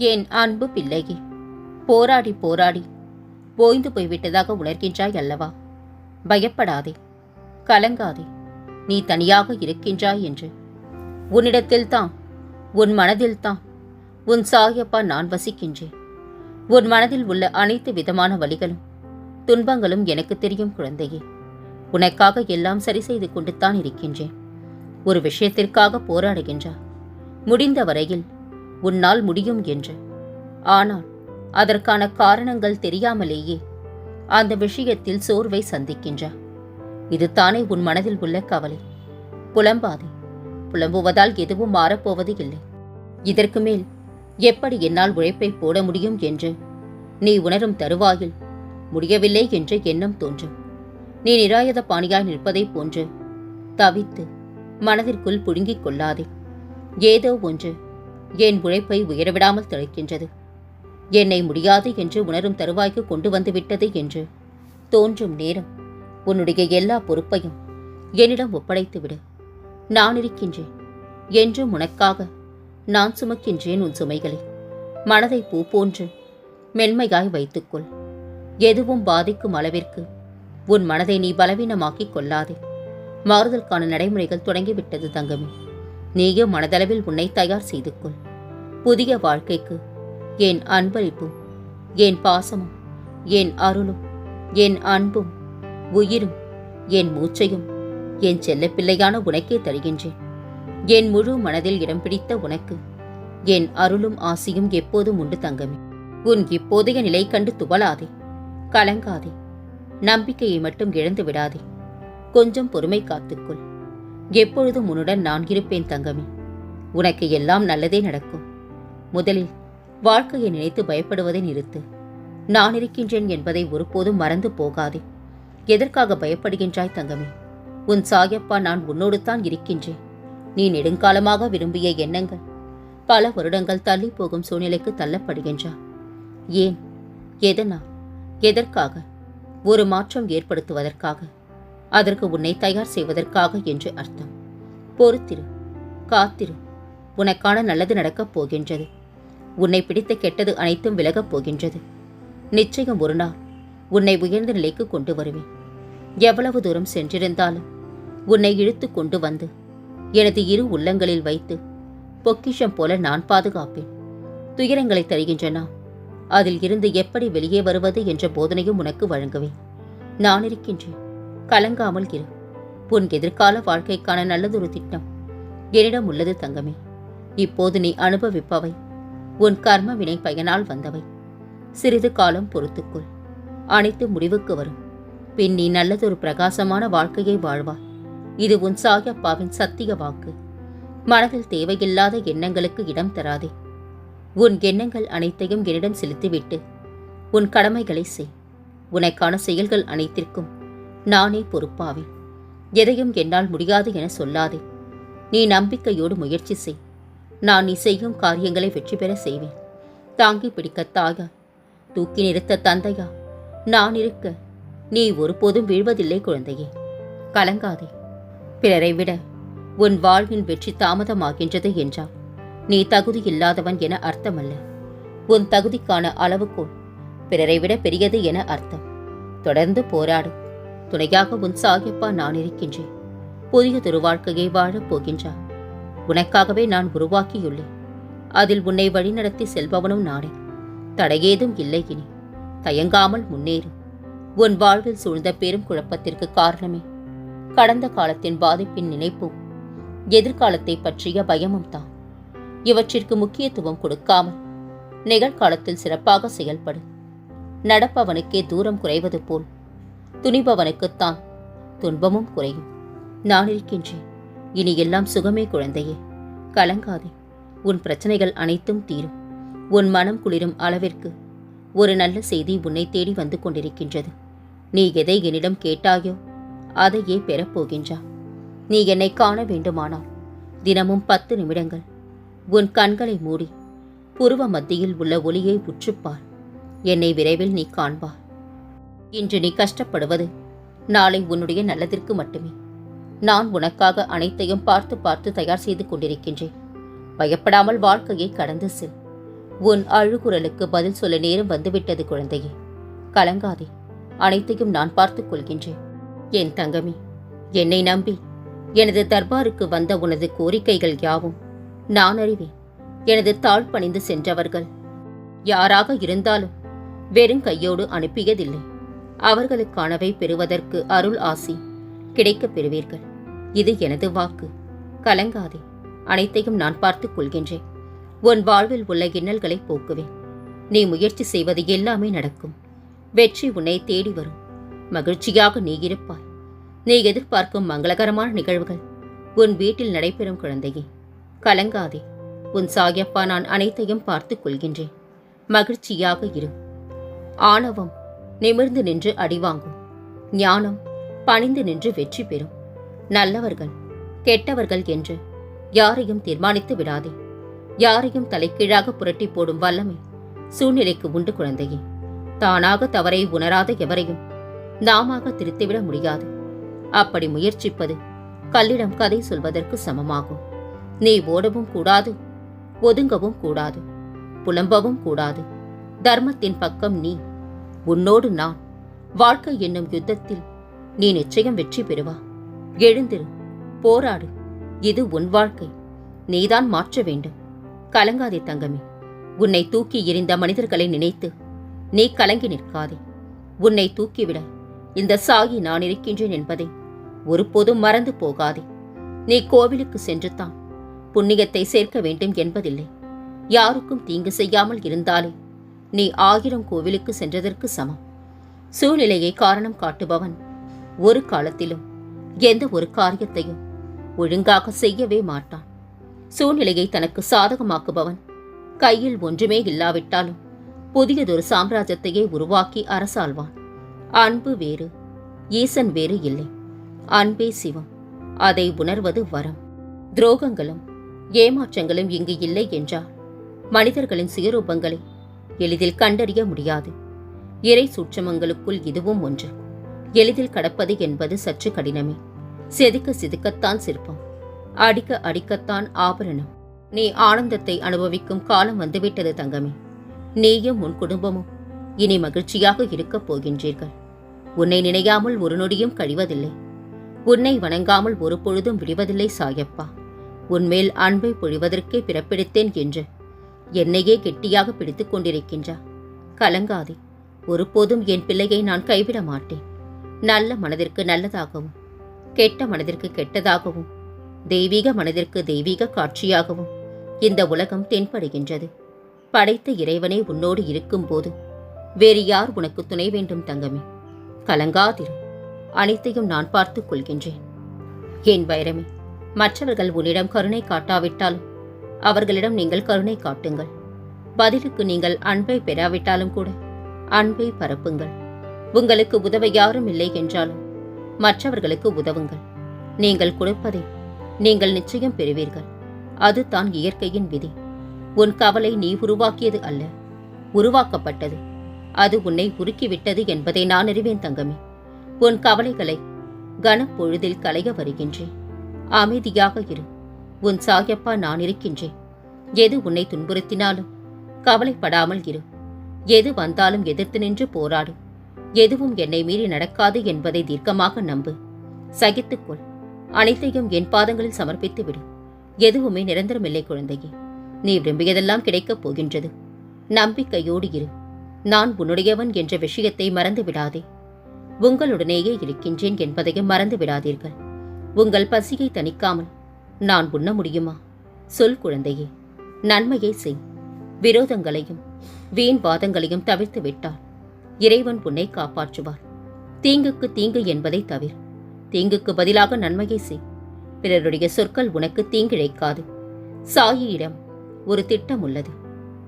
என் அன்பு பிள்ளையே? போராடி போராடி. ஓய்ந்து போய்விட்டதாக உணர்கின்றாய் அல்லவா? பயப்படாதே. கலங்காதே. நீ தனியாக இருக்கின்றாய் என்று. உன்னிடத்தில்தான் உன் மனதில்தான் உன் சாயப்பா நான் வசிக்கின்றேன். உன் மனதில் உள்ள அனைத்து விதமான வழிகளும் துன்பங்களும் எனக்கு தெரியும் குழந்தையே. உனக்காக எல்லாம் சரி செய்து கொண்டுத்தான் இருக்கின்றேன். ஒரு விஷயத்திற்காக போராடுகின்றார் முடிந்த வரையில் உன்னால் முடியும் என்று. ஆனால் அதற்கான காரணங்கள் தெரியாமலேயே அந்த விஷயத்தில் சோர்வை சந்திக்கின்றார் இது தானே உன் மனதில் உள்ள கவலை. புலம்பாதே. புலம்புவதால் எதுவும் மாறப்போவது இல்லை. இதற்கு மேல் எப்படி என்னால் உழைப்பை போட முடியும் என்று நீ உணரும் தருவாயில் முடியவில்லை என்ற எண்ணம் தோன்றும். நீ நிராயுத பாணியாய் நிற்பதைப் போன்று தவித்து மனதிற்குள் புடுங்கிக் கொள்ளாதே. ஏதோ ஒன்று என் உழைப்பை உயரவிடாமல் தடுக்கின்றது என்னை முடியாது என்று உணரும் தருவாய்க்கு கொண்டு வந்து விட்டது என்று தோன்றும் நேரம் உன்னுடைய எல்லா பொறுப்பையும் என்னிடம் ஒப்படைத்துவிடு. நான் இருக்கின்றேன். என்றும் உனக்காக நான் சுமக்கின்றேன் உன் சுமைகளை. மனதை பூ போன்று மென்மையாய் வைத்துக்கொள். எதுவும் பாதிக்கும் அளவிற்கு உன் மனதை நீ பலவீனமாக்கிக் கொள்ளாதே. மாறுதலுக்கான நடைமுறைகள் தொடங்கிவிட்டது தங்கமே. நீயும் மனதளவில் உன்னை தயார் செய்து கொள். புதிய வாழ்க்கைக்கு என் அன்பளிப்பும் என் பாசமும் என் அருளும் என் அன்பும் உயிரும் என் மூச்சையும் என் செல்லப்பிள்ளையான உனக்கே தருகின்றேன். என் முழு மனதில் இடம் பிடித்த உனக்கு என் அருளும் ஆசியும் எப்போதும் உண்டு தங்கமே. உன் இப்போதைய நிலை கண்டு துவளாதே கலங்காதே நம்பிக்கையை மட்டும் இழந்து விடாதே. கொஞ்சம் பொறுமை காத்துக்கொள். எப்பொழுதும் உன்னுடன் நான் இருப்பேன் தங்கமே. உனக்கு எல்லாம் நல்லதே நடக்கும். முதலில் வாழ்க்கையை நினைத்து பயப்படுவதை நிறுத்து. நான் இருக்கின்றேன் என்பதை ஒருபோதும் மறந்து போகாதே. எதற்காக பயப்படுகின்றாய் தங்கமே? உன் சாயப்பா நான் உன்னோடு தான் இருக்கின்றேன். நீ நெடுங்காலமாக விரும்பிய எண்ணங்கள் பல வருடங்கள் தள்ளி போகும் சூழ்நிலைக்கு தள்ளப்படுகின்றா. ஏன்? எதனால்? எதற்காக? ஒரு மாற்றம் ஏற்படுத்துவதற்காக. அதற்கு உன்னை தயார் செய்வதற்காக என்று அர்த்தம். பொறுத்திரு காத்திரு. உனக்கான நல்லது நடக்கப் போகின்றது. உன்னை பிடித்த கெட்டது அனைத்தும் விலகப் போகின்றது. நிச்சயம் ஒரு நாள் உன்னை உயர்ந்த நிலைக்கு கொண்டு வருவேன். எவ்வளவு தூரம் சென்றிருந்தாலும் உன்னை இழுத்து கொண்டு வந்து எனது இரு உள்ளங்களில் வைத்து பொக்கிஷம் போல நான் பாதுகாப்பேன். துயரங்களை தருகின்றன. அதில் இருந்து எப்படி வெளியே வருவது என்ற போதனையும் உனக்கு வழங்குவேன். நான் இருக்கின்றேன். கலங்காமல் இரு. உன் எதிர்கால வாழ்க்கைக்கான நல்லதொரு திட்டம். என்னிடம் உள்ளது தங்கமே. இப்போது நீ அனுபவிப்பவை. உன் கர்ம வினை பயனால் வந்தவை. சிறிது காலம் பொறுத்துக்கொள். அனைத்து முடிவுக்கு வரும். பின் நீ நல்லதொரு பிரகாசமான வாழ்க்கையை வாழ்வாய். இது உன் சாயப்பாவின் சத்திய வாக்கு. மனதில் தேவையில்லாத எண்ணங்களுக்கு இடம் தராதே. உன் எண்ணங்கள் அனைத்தையும் என்னிடம் செலுத்திவிட்டு உன் கடமைகளை செய். உனக்கான செயல்கள் அனைத்திற்கும் நானே பொறுப்பாவேன் எதையும் என்னால் முடியாது என சொல்லாதே. நீ நம்பிக்கையோடு முயற்சி செய். நான் நீ செய்யும் காரியங்களை வெற்றி பெற செய்வேன். தாங்கி பிடிக்க தாயா? தூக்கி நிறுத்த தந்தையா? நான் இருக்க. நீ ஒருபோதும் வீழ்வதில்லை குழந்தையே. கலங்காதே. பிறரை விட உன் வாழ்வின் வெற்றி தாமதமாகின்றது என்றால் நீ தகுதி இல்லாதவன் என அர்த்தமல்ல. உன் தகுதிக்கான அளவுகோல் பிறரை விட பெரியது என அர்த்தம். தொடர்ந்து போராடும் துணையாக உன் சாகிப்பா நான் இருக்கின்றேன். புதிய வாழ்க்கையை வாழப் போகின்றார் உனக்காகவே நான் உருவாக்கியுள்ளேன். அதில் உன்னை வழிநடத்தி செல்பவனும் நானே. தடையேதும் இல்லை இனி. தயங்காமல் முன்னேறு. உன் வாழ்வில் சூழ்ந்த பெரும் குழப்பத்திற்கு காரணமே. கடந்த காலத்தின் பாதிப்பின் நினைப்பும் எதிர்காலத்தை பற்றிய பயமும் தான். இவற்றிற்கு முக்கியத்துவம் கொடுக்காமல் நிகழ்காலத்தில் சிறப்பாக செயல்படு. நடப்பவனுக்கே தூரம் குறைவது போல். துணிபவனுக்குத்தான் துன்பமும் குறையும். நான் இருக்கின்றேன். இனி எல்லாம் சுகமே குழந்தையே. கலங்காதே. உன் பிரச்சனைகள் அனைத்தும் தீரும். உன் மனம் குளிரும் அளவிற்கு ஒரு நல்ல செய்தி உன்னை தேடி வந்து கொண்டிருக்கின்றது. நீ எதை என்னிடம் கேட்டாயோ அதையே பெறப்போகின்றா. நீ என்னை காண வேண்டுமானால் தினமும் பத்து நிமிடங்கள் உன் கண்களை மூடி புருவ மத்தியில் உள்ள ஒளியை உற்றுப்பார். என்னை விரைவில் நீ காண்பார். இன்று நீ கஷ்டப்படுவது நாளை உன்னுடைய நல்லதிற்கு மட்டுமே. நான் உனக்காக அனைத்தையும் பார்த்து பார்த்து தயார் செய்து கொண்டிருக்கின்றேன். பயப்படாமல் வாழ்க்கையை கடந்து செல். உன் அழுகுரலுக்கு பதில் சொல்ல நேரம் வந்துவிட்டது குழந்தையே. கலங்காதே. அனைத்தையும் நான் பார்த்துக் கொள்கின்றேன். என் தங்கமே என்னை நம்பி எனது தர்பாருக்கு வந்த உனது கோரிக்கைகள் யாவும் நான் அறிவேன். எனது தாழ் பணிந்து சென்றவர்கள் யாராக இருந்தாலும் வெறும் கையோடு அனுப்பியதில்லை. அவர்களுக்கானவை பெறுவதற்கு அருள் ஆசி. கிடைக்கப் பெறுவீர்கள். இது எனது வாக்கு. கலங்காதே. அனைத்தையும் நான் பார்த்துக் கொள்கின்றேன். உன் வாழ்வில் உள்ள இன்னல்களை போக்குவேன். நீ முயற்சி செய்வது எல்லாமே நடக்கும். வெற்றி உன்னை தேடி வரும். மகிழ்ச்சியாக நீ இருப்பாய். நீ எதிர்பார்க்கும் மங்களகரமான நிகழ்வுகள். உன் வீட்டில் நடைபெறும் குழந்தையே. கலங்காதே. உன் சாயப்பா நான் அனைத்தையும் பார்த்துக் கொள்கின்றேன். மகிழ்ச்சியாக இரு. ஆணவம் நிமிர்ந்து நின்று அடிவாங்கும் ஞானம் பணிந்து நின்று வெற்றி பெறும். நல்லவர்கள் கெட்டவர்கள் என்று யாரையும் தீர்மானித்து விடாதே. யாரையும் தலைக்கீழாக புரட்டி போடும் வல்லமை சூழ்நிலைக்கு உண்டு குழந்தையே. தானாக தவறை உணராத எவரையும் நாமாக திருத்திவிட முடியாது. அப்படி முயற்சிப்பது கல்லிடம் கதை சொல்வதற்கு சமமாகும். நீ ஓடவும் கூடாது ஒதுங்கவும் கூடாது புலம்பவும் கூடாது. தர்மத்தின் பக்கம் நீ உன்னோடு நான். வாழ்க்கை என்னும் யுத்தத்தில் நீ நிச்சயம் வெற்றி பெறுவா. எழுந்திரு போராடு. இது உன் வாழ்க்கை. நீதான் மாற்ற வேண்டும். கலங்காதே தங்கமே. உன்னை தூக்கி எறிந்த மனிதர்களை நினைத்து நீ கலங்கி நிற்காதே. உன்னை தூக்கிவிட இந்த சாகி நான் இருக்கின்றேன் என்பதை ஒருபோதும் மறந்து போகாதே. நீ கோவிலுக்கு சென்று தான் புண்ணியத்தை சேர்க்க வேண்டும் என்பதில்லை. யாருக்கும் தீங்கு செய்யாமல் இருந்தாலே நீ ஆயிரம் கோவிலுக்கு சென்றதற்கு சமம். சூழ்நிலையை காரணம் காட்டுபவன் ஒரு காலத்திலும் எந்த ஒரு காரியத்தையும் ஒழுங்காக செய்யவே மாட்டான். சூழ்நிலையை தனக்கு சாதகமாக்குபவன் கையில் ஒன்றுமே இல்லாவிட்டாலும் புதியதொரு சாம்ராஜ்யத்தையே உருவாக்கி அரசாழ்வான் அன்பு வேறு ஈசன் வேறு இல்லை. அன்பே சிவம் அதை உணர்வது வரம். துரோகங்களும் ஏமாற்றங்களும் இங்கு இல்லை என்றால் மனிதர்களின் சுயரூபங்களை எளிதில் கண்டறிய முடியாது. இறை சூட்சமங்களுக்குள் இதுவும் ஒன்று. எளிதில் கடப்பது என்பது சற்று கடினமே. செதுக்க செதுக்கத்தான் சிற்பம். அடிக்க அடிக்கத்தான் ஆபரணம். நீ ஆனந்தத்தை அனுபவிக்கும் காலம் வந்துவிட்டது தங்கமே. நீயும் உன் குடும்பமும் இனி மகிழ்ச்சியாக இருக்கப் போகின்றீர்கள். உன்னை நினையாமல் ஒரு நொடியும் கழிவதில்லை. உன்னை வணங்காமல் ஒரு பொழுதும் விடுவதில்லை சாயப்பா. உன்மேல் அன்பை பொழிவதற்கே பிறப்பெடுத்தேன் என்று என்னையே கெட்டியாக பிடித்துக் கொண்டிருக்கின்றா கலங்காதே ஒருபோதும் என் பிள்ளையை நான் கைவிட மாட்டேன். நல்ல மனதிற்கு நல்லதாகவும் கெட்ட மனதிற்கு கெட்டதாகவும் தெய்வீக மனதிற்கு தெய்வீக காட்சியாகவும் இந்த உலகம் தென்படுகின்றது. படைத்த இறைவனே உன்னோடு இருக்கும்போது வேறு யார் உனக்கு துணை வேண்டும் தங்கமே? கலங்காதிரு அனைத்தையும் நான் பார்த்துக் கொள்கின்றேன். என் வைரமே மற்றவர்கள் உன்னிடம் கருணை காட்டாவிட்டாலும் அவர்களிடம் நீங்கள் கருணை காட்டுங்கள். பதிலுக்கு நீங்கள் அன்பை பெறாவிட்டாலும் கூட அன்பை பரப்புங்கள். உங்களுக்கு உதவ யாரும் இல்லை என்றாலும் மற்றவர்களுக்கு உதவுங்கள். நீங்கள் கொடுப்பதை நீங்கள் நிச்சயம் பெறுவீர்கள். அதுதான் இயற்கையின் விதி. உன் கவலை நீ உருவாக்கியது அல்ல உருவாக்கப்பட்டது. அது உன்னை உருக்கிவிட்டது என்பதை நான் அறிவேன் தங்கமே. உன் கவலைகளை கனப்பொழுதில் களைய வருகின்றேன். அமைதியாக இரு. உன் சாயப்பா நான் இருக்கின்றேன். எது உன்னை துன்புறுத்தினாலும் கவலைப்படாமல் இரு. எது வந்தாலும் எதிர்த்து நின்று போராடு. எதுவும் என்னை மீறி நடக்காது என்பதை தீர்க்கமாக நம்பு. சகித்துக்கொள் அனைத்தையும் என் பாதங்களில் சமர்ப்பித்து விடு. எதுவுமே நிரந்தரமில்லை குழந்தையே. நீ விரும்பியதெல்லாம் கிடைக்கப் போகின்றது. நம்பிக்கையோடு இரு. நான் உன்னுடையவன் என்ற விஷயத்தை மறந்து விடாதே. உங்களுடனேயே இருக்கின்றேன் என்பதையும் மறந்து விடாதீர்கள். உங்கள் பசியை தணிக்காமல் நான் உண்ண முடியுமா? சொல் குழந்தையே. நன்மையை செய். விரோதங்களையும் வீண் வாதங்களையும் தவிர்த்து விட்டால் இறைவன் உன்னை காப்பாற்றுவார். தீங்குக்கு தீங்கு என்பதை தவிர. தீங்குக்கு பதிலாக நன்மையை செய். பிறருடைய சொற்கள் உனக்கு தீங்கிழைக்காது. சாயியிடம் ஒரு திட்டம் உள்ளது.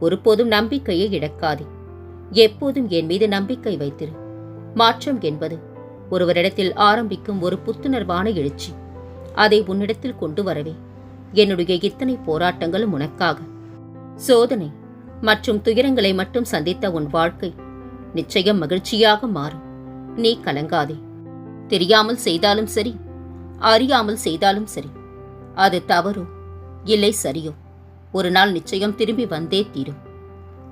ஒருபோதும் நம்பிக்கையை இழக்காதே. எப்போதும் என் மீது நம்பிக்கை வைத்திரு. மாற்றம் என்பது ஒருவரிடத்தில் ஆரம்பிக்கும் ஒரு புத்துணர்வான எழுச்சி. அதை உன்னிடத்தில் கொண்டு வரவே. என்னுடைய இத்தனை போராட்டங்களும் உனக்காக. சோதனை மற்றும் துயரங்களை மட்டும் சந்தித்த உன் வாழ்க்கை நிச்சயம் மகிழ்ச்சியாக மாறும். நீ கலங்காதே. தெரியாமல் செய்தாலும் சரி அறியாமல் செய்தாலும் சரி அது தவறோ இல்லை சரியோ ஒரு நாள் நிச்சயம் திரும்பி வந்தே தீரும்.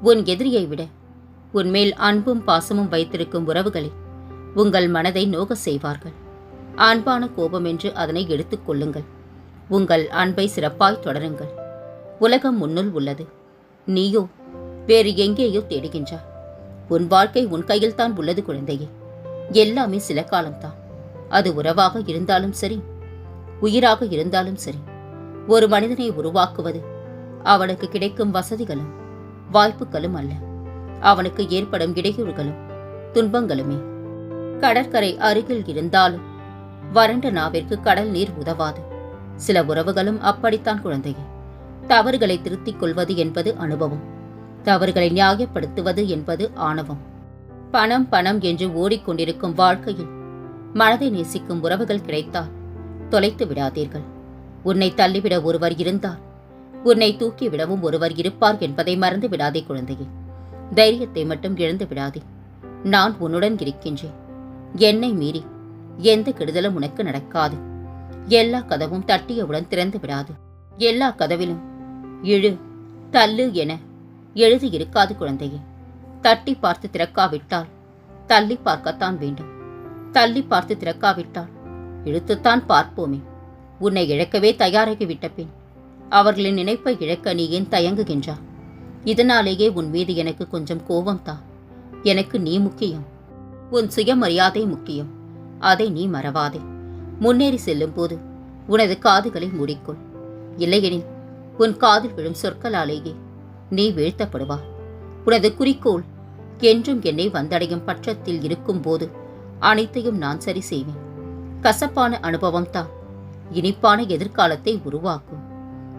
உன் எதிரியை விட உன்மேல் அன்பும் பாசமும் வைத்திருக்கும் உறவுகளே உங்கள் மனதை நோக செய்வார்கள். அன்பான கோபம் என்று அதனை எடுத்துக் கொள்ளுங்கள். உங்கள் அன்பை சிறப்பாய் தொடருங்கள். உலகம் முன்னுள் உள்ளது. நீயோ வேறு எங்கேயோ தேடுகின்றாய். உன் வாழ்க்கை உன் கையில்தான் உள்ளது குழந்தையே. எல்லாமே சில காலம்தான். அது உறவாக இருந்தாலும் சரி உயிராக இருந்தாலும் சரி ஒரு மனிதனை உருவாக்குவது அவனுக்கு கிடைக்கும் வசதிகளும் வாய்ப்புகளும் அல்ல. அவனுக்கு ஏற்படும் இடையூறுகளும் துன்பங்களுமே. கடற்கரை அருகில் இருந்தாலும் வறண்ட நாவிற்கு கடல் நீர் உதவாது. சில உறவுகளும் அப்படித்தான் குழந்தையே. தவறுகளை திருத்திக் கொள்வது என்பது அனுபவம். தவறுகளை நியாயப்படுத்துவது என்பது ஆணவம். பணம் பணம் என்று ஓடிக்கொண்டிருக்கும் வாழ்க்கையில் மனதை நேசிக்கும் உறவுகள் கிடைத்தால் தொலைத்து விடாதீர்கள். உன்னை தள்ளிவிட ஒருவர் இருந்தால் உன்னை தூக்கிவிடவும் ஒருவர் இருப்பார் என்பதை மறந்து விடாதே குழந்தையே. தைரியத்தை மட்டும் இழந்து விடாதே. நான் உன்னுடன் இருக்கின்றேன். என்னை மீறி எந்த கெடுதலும் உனக்கு நடக்காது. எல்லா கதவும் தட்டியவுடன் திறந்து விடாது. எல்லா கதவிலும் இழு தள்ளு என எழுதி இருக்காது குழந்தையே. தட்டி பார்த்து திறக்காவிட்டால் தள்ளி பார்க்கத்தான் வேண்டும். தள்ளி பார்த்து திறக்காவிட்டால் இழுத்துத்தான் பார்ப்போமே. உன்னை இழக்கவே தயாராகிவிட்ட பின் அவர்களின் நினைப்பை இழக்க நீ ஏன் தயங்குகின்றா இதனாலேயே உன் மீது எனக்கு கொஞ்சம் கோபம்தான் எனக்கு நீ முக்கியம். உன் சுயமரியாதை முக்கியம். அதை நீ மறவாதே. முன்னேறி செல்லும் போது உனது காதுகளை மூடிக்கொள். இல்லையெனில் உன் காதில் விழும் சொற்களாலேயே நீ வீழ்த்தப்படுவா உனது குறிக்கோள் என்றும் என்னை வந்தடையும் பட்சத்தில் இருக்கும்போது அனைத்தையும் நான் சரி செய்வேன். கசப்பான அனுபவம் தான் இனிப்பான எதிர்காலத்தை உருவாக்கும்.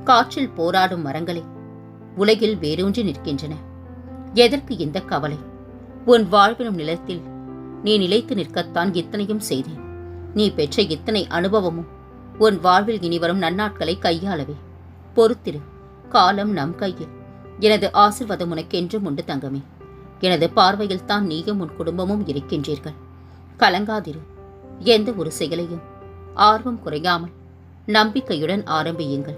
காற்றில் போராடும் மரங்களே உலகில் வேரூன்றி நிற்கின்றன. எதற்கு இந்த கவலை? உன் வாழ்வினும் நிலத்தில் நீ நிலைத்து நிற்கத்தான் இத்தனையும் செய்தேன். நீ பெற்ற இத்தனை அனுபவமும் உன் வாழ்வில் இனிவரும் நன்னாட்களை கையாளவே. பொறுத்திரு காலம் நம் கையில். எனது ஆசிர்வாதம் உனக்கென்றும் உண்டு தங்கமே. எனது பார்வையில் தான் நீயும் உன் குடும்பமும் இருக்கின்றீர்கள். கலங்காதிரு எந்த ஒரு செயலையும் ஆர்வம் குறையாமல் நம்பிக்கையுடன் ஆரம்பியுங்கள்.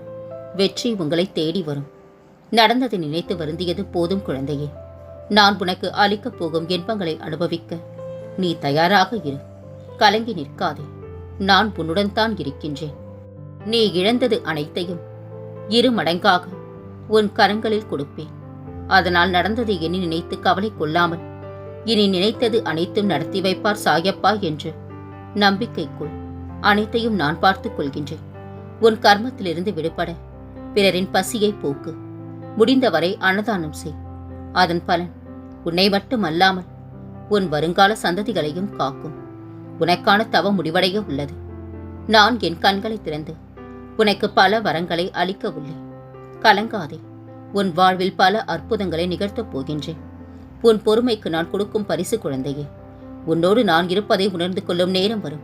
வெற்றி உங்களை தேடி வரும். நடந்ததை நினைத்து வருந்தியது போதும் குழந்தையே. நான் உனக்கு அளிக்கப் போகும் இன்பங்களை அனுபவிக்க நீ தயாராக இரு. கலங்கி நிற்காதே. நான் உன்னுடன் தான் இருக்கின்றேன். நீ இழந்தது அனைத்தையும் இரு மடங்காக உன் கரங்களில் கொடுப்பேன். அதனால் நடந்ததை எண்ணி நினைத்து கவலை கொள்ளாமல் இனி நினைத்தது அனைத்தும் நடத்தி வைப்பார் சாயப்பா என்று நம்பிக்கைக்குள் அனைத்தையும் நான் பார்த்துக் கொள்கின்றேன். உன் கர்மத்திலிருந்து விடுபட பிறரின் பசியை போக்கு. முடிந்தவரை அன்னதானம் செய். அதன் பலன் உன்னை மட்டுமல்லாமல் உன் வருங்கால சந்ததிகளையும் காக்கும். உனக்கான தவம் முடிவடைய உள்ளது. நான் என் கண்களை திறந்து உனக்கு பல வரங்களை அளிக்க உள்ளேன். கலங்காதே. உன் வாழ்வில் பல அற்புதங்களை நிகழ்த்தப் போகின்றேன். உன் பொறுமைக்கு நான் கொடுக்கும் பரிசு குழந்தையே. உன்னோடு நான் இருப்பதை உணர்ந்து கொள்ளும் நேரம் வரும்.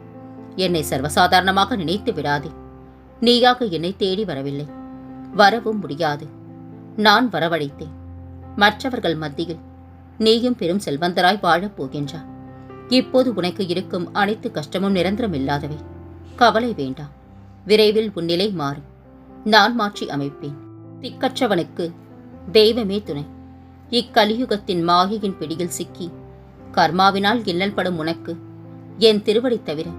என்னை சர்வசாதாரணமாக நினைத்து விடாதே. நீயாக என்னை தேடி வரவில்லை. வரவும் முடியாது. நான் வரவழைத்தேன். மற்றவர்கள் மத்தியில் நீயும் பெரும் செல்வந்தராய் வாழப் போகின்றாய் இப்போது உனக்கு இருக்கும் அனைத்து கஷ்டமும் நிரந்தரமில்லாதவை. கவலை வேண்டாம். விரைவில் உன் நிலை மாறும். நான் மாற்றி அமைப்பேன். திக்கற்றவனுக்கு தெய்வமே துணை. இக்கலியுகத்தின் மாயையின் பிடியில் சிக்கி கர்மாவினால் இல்லல் படும் உனக்கு என் திருவடி தவிர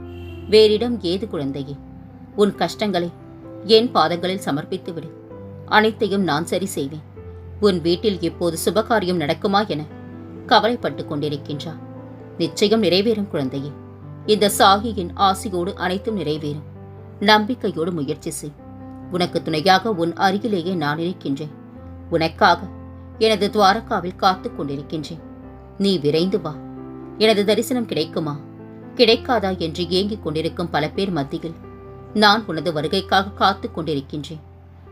வேறிடம் ஏது குழந்தையே? உன் கஷ்டங்களை என் பாதங்களில் சமர்ப்பித்து விடு அனைத்தையும் நான் சரி செய்வேன். உன் வீட்டில் இப்போது சுபகாரியம் நடக்குமா என கவலைப்பட்டுக் கொண்டிருக்கின்றார். நிச்சயம் நிறைவேறும் குழந்தையே. இந்த சாகியின் ஆசியோடு அனைத்தும் நிறைவேறும். நம்பிக்கையோடு முயற்சி செய். உனக்கு துணையாக உன் அருகிலேயே நான் இருக்கின்றேன். உனக்காக எனது துவாரகாவில் காத்து கொண்டிருக்கின்றேன். நீ விரைந்து வா. எனது தரிசனம் கிடைக்குமா? கிடைக்காதா என்று ஏங்கிக் கொண்டிருக்கும் பல பேர் மத்தியில். நான் உனது வருகைக்காக காத்துக் கொண்டிருக்கின்றேன்.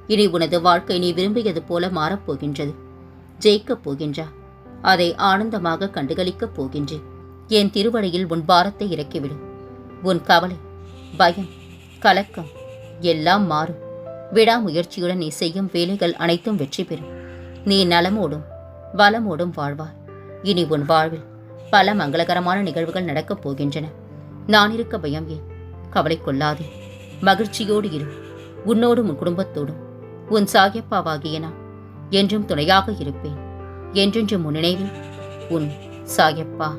இனி உனது வாழ்க்கை நீ விரும்பியது போல மாறப்போகின்றது ஜெயிக்கப் போகின்றா. அதை ஆனந்தமாக கண்டுகளிக்கப் போகின்றேன். என் திருவடையில் உன் பாரத்தை இறக்கிவிடு. உன் கவலை பயம் கலக்கம் எல்லாம் மாறும். விடாமுயற்சியுடன் நீ செய்யும் வேலைகள் அனைத்தும் வெற்றி பெறும். நீ நலமோடும் வளமோடும் வாழ்வாய். இனி உன் வாழ்வில் பல மங்களகரமான நிகழ்வுகள் நடக்கப் போகின்றன. நான் இருக்க பயம் ஏன்? கவலை கொள்ளாதே. மகிழ்ச்சியோடு இரு. உன்னோடும் உன் குடும்பத்தோடும். உன் சாகியப்பாவாகிய நான் என்றும் துணையாக இருப்பேன். என்றென்று நினைவில். உன் சாயப்பா.